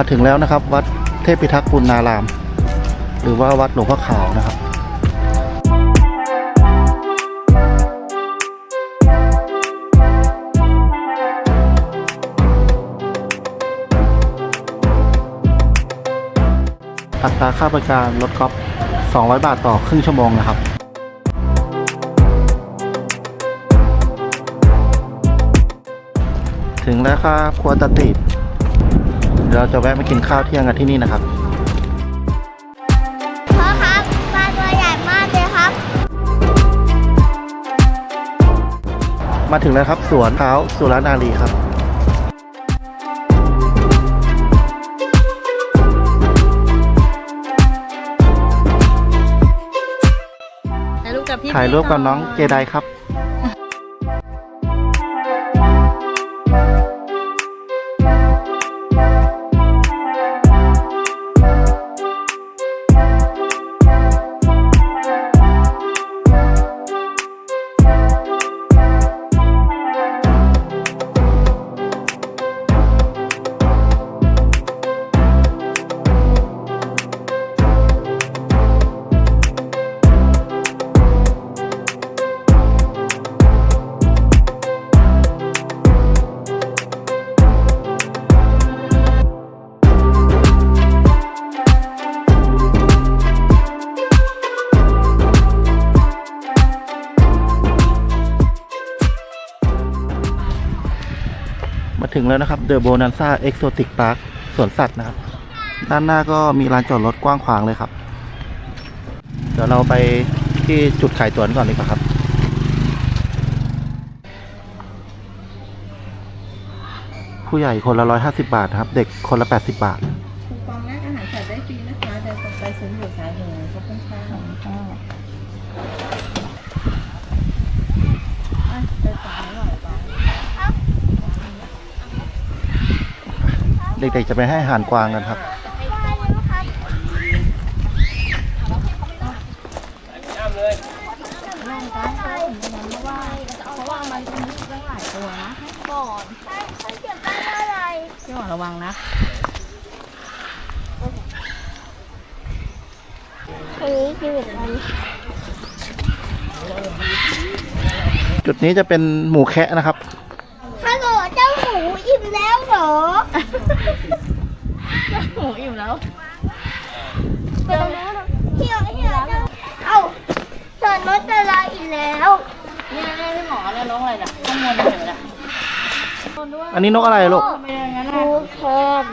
มาถึงแล้วนะครับ วัดเทพพิทักษ์ปุณณาราม หรือว่าวัดหลวงพ่อขาวนะครับอัตราค่าบริการรถกอล์ฟ200 บาทต่อครึ่งชั่วโมงนะครับ ถึงแล้วครับครัวตะติด เดี๋ยวเราจะแวะมากินข้าวเที่ยงกันที่นี่นะครับพ่อครับปลาตัวใหญ่มากเลยครับ มาถึงแล้วครับสวนเท้าสุรนารีครับ ถ่ายรูปกับพี่ถ่ายรูปกับน้องเจไดครับ แล้วนะครับเดอะโบนันซ่าเอ็กโซติกพาร์คสวนสัตว์นะครับ ด้านหน้าก็มีลานจอดรถกว้างขวางเลยครับ เดี๋ยวเราไปที่จุดขายตั๋วก่อนดีกว่าครับ ผู้ใหญ่คนละร้อยห้าสิบาทครับ เด็กคนละแปดสิบาท เด็กๆจะไปให้อาหารกวางกันครับเพราะว่ามันมีตั้งหลายตัวนะก่อนเขาเก็บได้เท่าไหร่พี่หวานระวังนะอันนี้คือแบบนี้จุดนี้จะเป็นหมูแคะนะครับ ฮัลโหลเจ้าหมูอิ่มแล้วเหรอ หมูอิ่มแล้วเดี๋ยเที่ยวเที่ยวเจ้าเอ้าสอนรถจะลาอีกแล้วนี่นี่พี่หมอเนี่ยน้องอะไรน่ะข้างบนเห็นไหมน่ะอันนี้นกอะไรลูกทำไมอย่างนั้นดูน่ะแคน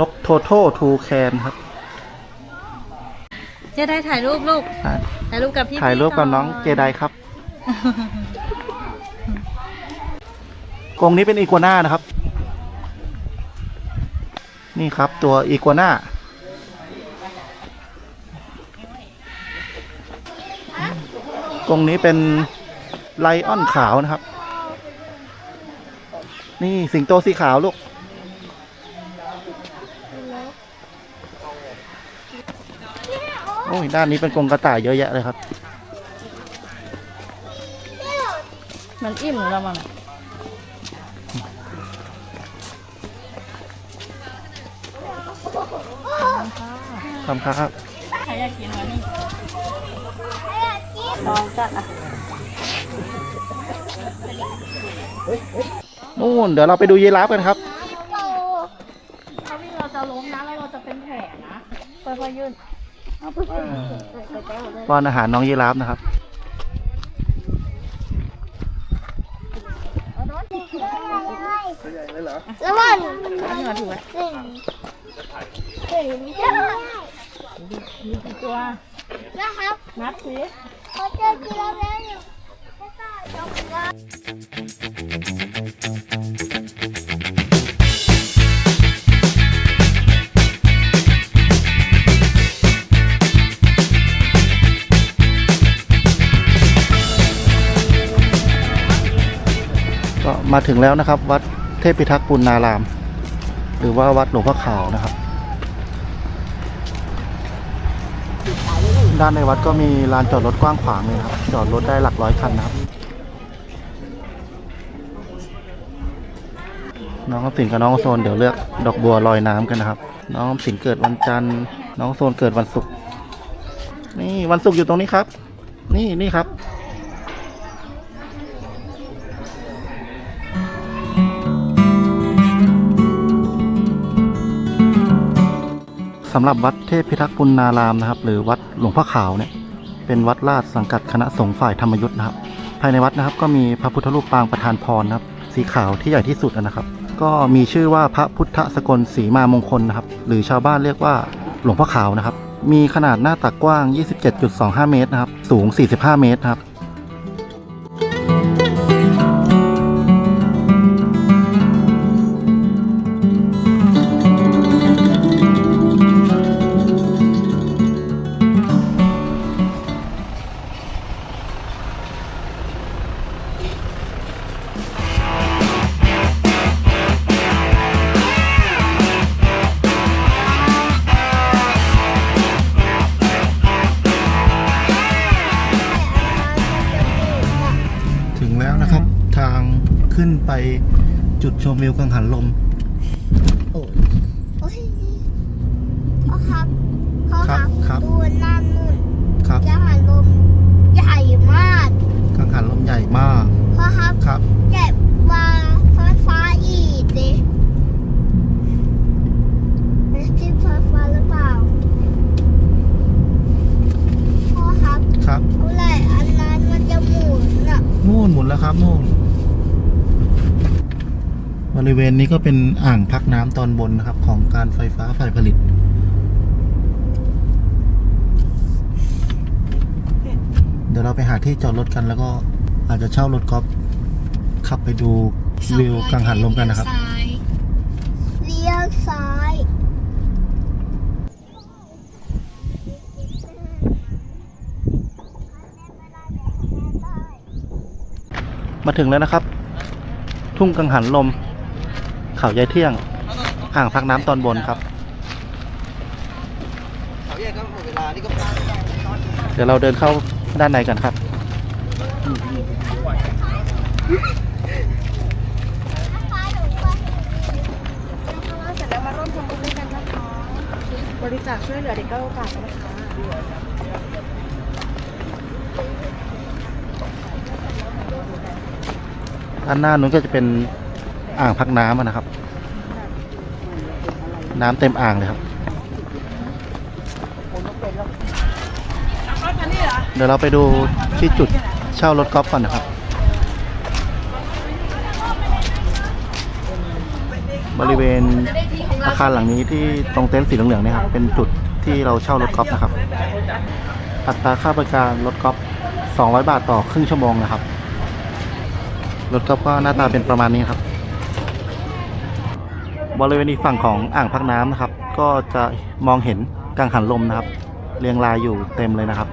นกโทโททูแคนครับเจะได้ถ่ายรูปลูกถ่ายรูปกับพี่ถ่ายรูปกับน้องเจไดครับ กรงนี้เป็นอีกัวน่านะครับ นี่ครับตัวอีกัวน่ากรงนี้เป็นไลออนขาวนะครับ นี่สิงโตสีขาวลูก โอ้ย ด้านนี้เป็นกรงกระต่ายเยอะแยะเลยครับ มันอิ่มหรือเรามันอะทำครับใครอยากกินวะนี่ลองจัดอะนู่นเดี๋ยวเราไปดูยีราฟกันครับถ้าวิ่งเราจะล้มนะแล้วเราจะเป็นแผลนะค่อยๆยื่นป้อนอาหารน้องยีราฟนะครับแล้วมันเอาเหนือถูกไหมหนึ่งหนึ่งไม่ได้ตัว นะครับนับสิเขาเจอกีฬาแล้วอยู่กล้ายกมือก็มาถึงแล้วนะครับ วัดเทพพิทักษ์ปุณณาราม หรือว่าวัดหลวงพ่อขาวนะครับ ด้านในวัดก็มีลานจอดรถกว้างขวางเลยครับ จอดรถได้หลักร้อยคันนะครับ น้องสินกับน้องโซนเดี๋ยวเลือกดอกบัวลอยน้ำกันนะครับ น้องสินเกิดวันจันทร์ น้องโซนเกิดวันศุกร์ นี่วันศุกร์อยู่ตรงนี้ครับ นี่นี่ครับ สำหรับวัดเทพพิทักษ์ปุณณารามนะครับ หรือวัดหลวงพ่อขาวเนี่ยเป็นวัดราชสังกัดคณะสงฆ์ฝ่ายธรรมยุทธ์นะครับ ภายในวัดนะครับก็มีพระพุทธรูปปางประธานพรนะครับ สีขาวที่ใหญ่ที่สุดนะครับ ก็มีชื่อว่าพระพุทธสกลศรีมามงคลนะครับ หรือชาวบ้านเรียกว่าหลวงพ่อขาวนะครับ มีขนาดหน้าตักกว้าง 27.25 เมตรนะครับ สูง 45 เมตรครับ แล้วนะครับ ทางขึ้นไปจุดชมวิวกังหันลม โอ้โอ้ยพ่อครับพ่อครับครับดูนั่นนู่นครับจะหันลมใหญ่มากกังหันลมใหญ่มากพ่อครับครับเก็บวางฟ้าฟ้าอีกดิเป็นที่ฟ้าฟ้าหรือเปล่าพ่อครับครับเมื่อไหร่อันนั้นมันจะหมุนอะ นู่นหมุน แล้วครับนู่นบริเวณนี้ก็เป็นอ่างพักน้ำตอนบนนะครับ ของการไฟฟ้าฝ่ายผลิต เดี๋ยวเราไปหาที่จอดรถกันแล้วก็อาจจะเช่ารถกอล์ฟขับไปดูวิวกังหันลมกันนะครับเลี้ยวซ้าย มาถึงแล้วนะครับ ทุ่งกังหันลม เขายายเที่ยง อ่างพักน้ำตอนบนครับ เดี๋ยวเราเดินเข้าด้านในกันครับเสร็จแล้วมาร่มทำบุญด้วยกันนะคะบริจาคช่วยเหลือเด็กก็โอกาสนะคะ ด้านหน้านู้นก็จะเป็นอ่างพักน้ำนะครับ น้ำเต็มอ่างเลยครับ เดี๋ยวเราไปดูที่จุดเช่ารถกอล์ฟก่อนนะครับ บริเวณอาคารหลังนี้ที่ตรงเต็นท์สีเหลืองๆเนี่ยครับเป็นจุดที่เราเช่ารถกอล์ฟนะครับ อัตราค่าบริการรถกอล์ฟ200 บาทต่อครึ่งชั่วโมงนะครับ รถก็หน้าตาเป็นประมาณนี้ครับ บริเวณอีกฝั่งของอ่างพักน้ำนะครับ ก็จะมองเห็นกังหันลมนะครับ เรียงรายอยู่เต็มเลยนะครับ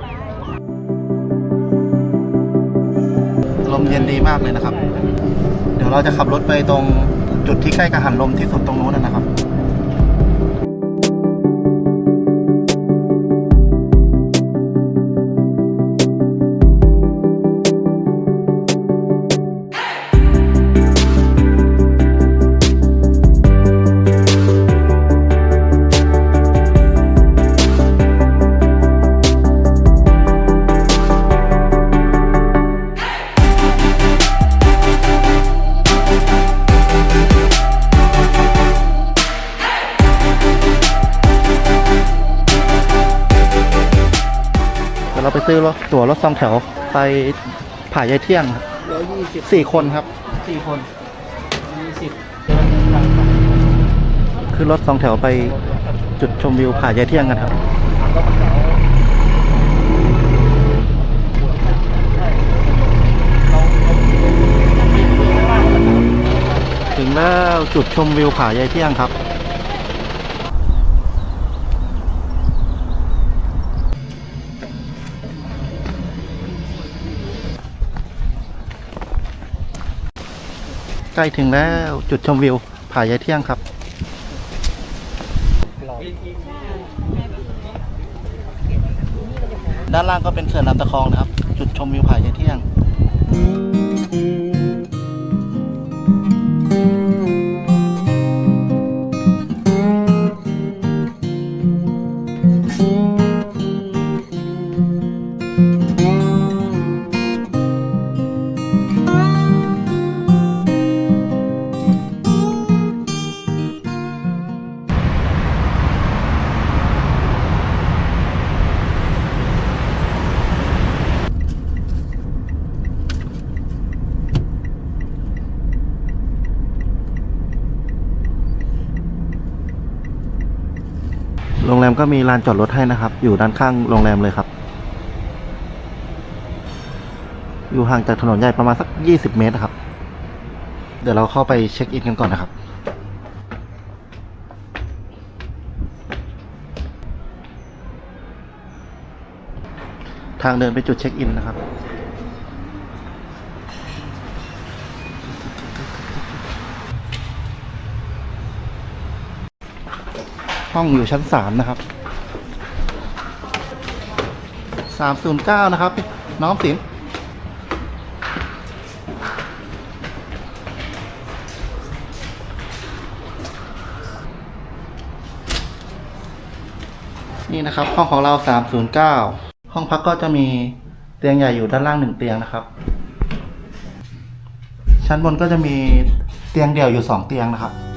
ลมเย็นดีมากเลยนะครับ เดี๋ยวเราจะขับรถไปตรงจุดที่ใกล้กังหันลมที่สุดตรงนู้นนะครับ เดี๋ยวเราไปซื้อรถตั๋วรถสองแถวไปผ่ายายเที่ยงครับสี่คนครับสี่คนคือรถสองแถวไปจุดชมวิวผ่ายายเที่ยงกันครับถึงแล้วจุดชมวิวผายายเที่ยงครับ ล้ถึงแล้วจุดชมวิวผายายเที่ยงครับด้านล่างก็เป็นเขื่อนลำตะคองนะครับ จุดชมวิวผายายเที่ยง รงแรมก็มีลานจอดรถให้นะครับ อยู่ด้านข้างโรงแรมเลยครับ อยู่ห่างจากถนนใหญ่ประมาณสัก 20 เมตรครับ เดี๋ยวเราเข้าไปเช็คอินกันก่อนนะครับทางเดินไปจุดเช็คอินนะครับ ห้องอยู่ชั้นสามนะครับสามศูนย์เก้านะครับ น้องสินนี่นะครับ ห้องของเราสามศูนย์เก้าห้องพักก็จะมีเตียงใหญ่อยู่ด้านล่างหนึ่งเตียงนะครับ ชั้นบนก็จะมีเตียงเดี่ยวอยู่สองเตียงนะครับ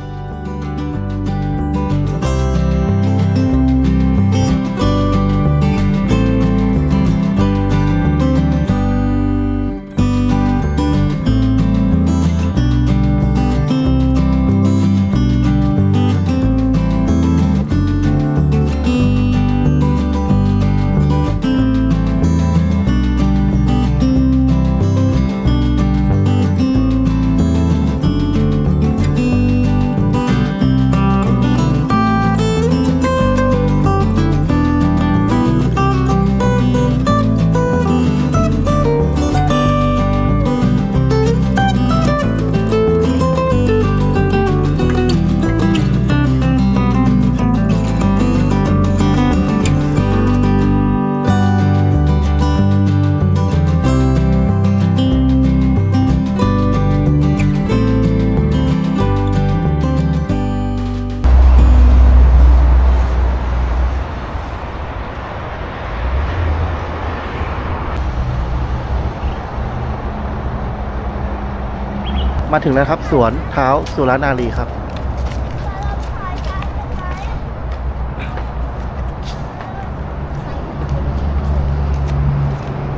มาถึงแล้วครับ สวนเท้าสุรนารีครับ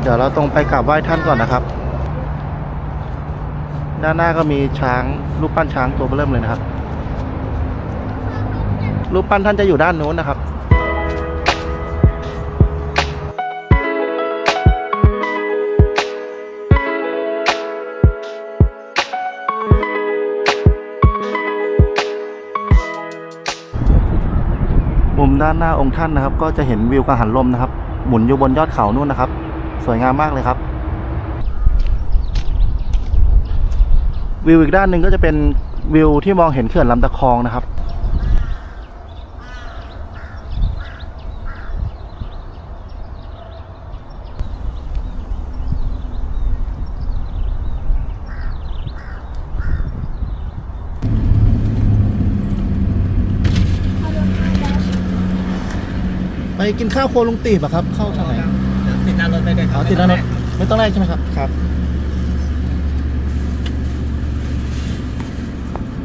เดี๋ยวเราตรงไปกราบไหว้ท่านก่อนนะครับ ด้านหน้าก็มีช้างรูปปั้นช้างตัวเบิ่มเลยนะครับ รูปปั้นท่านจะอยู่ด้านโน้นนะครับ ด้านหน้าองค์ท่านนะครับ ก็จะเห็นวิวกระหันลมนะครับ หมุนอยู่บนยอดเขานู่นนะครับ สวยงามมากเลยครับ วิวอีกด้านหนึ่งก็จะเป็นวิวที่มองเห็นเขื่อนลำตะคองนะครับ ไปกินข้าวโครัวลุงตีบอะครับ เข้าทางไหนติดหน้ารถได้เลยอ๋อติดแล้วนะไม่ต้องแรกใช่ไหมครับ ครับ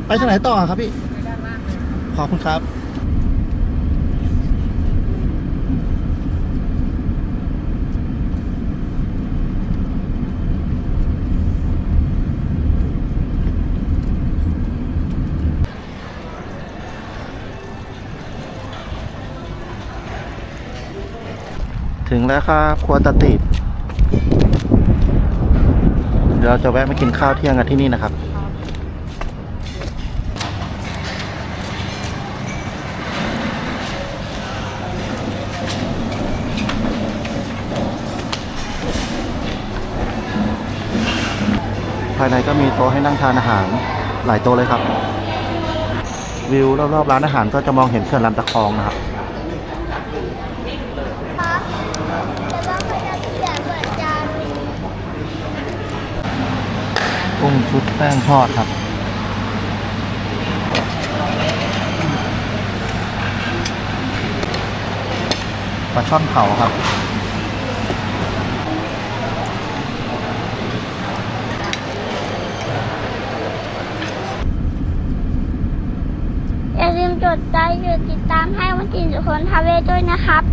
ไปทางไหนต่อครับพี่ขอบคุณครับ ถึงแล้วครับครัวตะติบเดี๋ยวเราจะแวะมากินข้าวเที่ยงกันที่นี่นะครับ ภายในก็มีโต๊ะให้นั่งทานอาหารหลายโต๊ะเลยครับ วิวรอบๆร้านอาหารก็จะมองเห็นเขื่อนลำตะคองนะครับแต่ว่าเขาจะเขียนเหมือนจาน กุ้งชุบแป้งทอดครับ ปลาช่อนเผาครับ อย่าลืมจดใจหรือติดตามให้วันกินสุคนทาเวด้วยนะครับ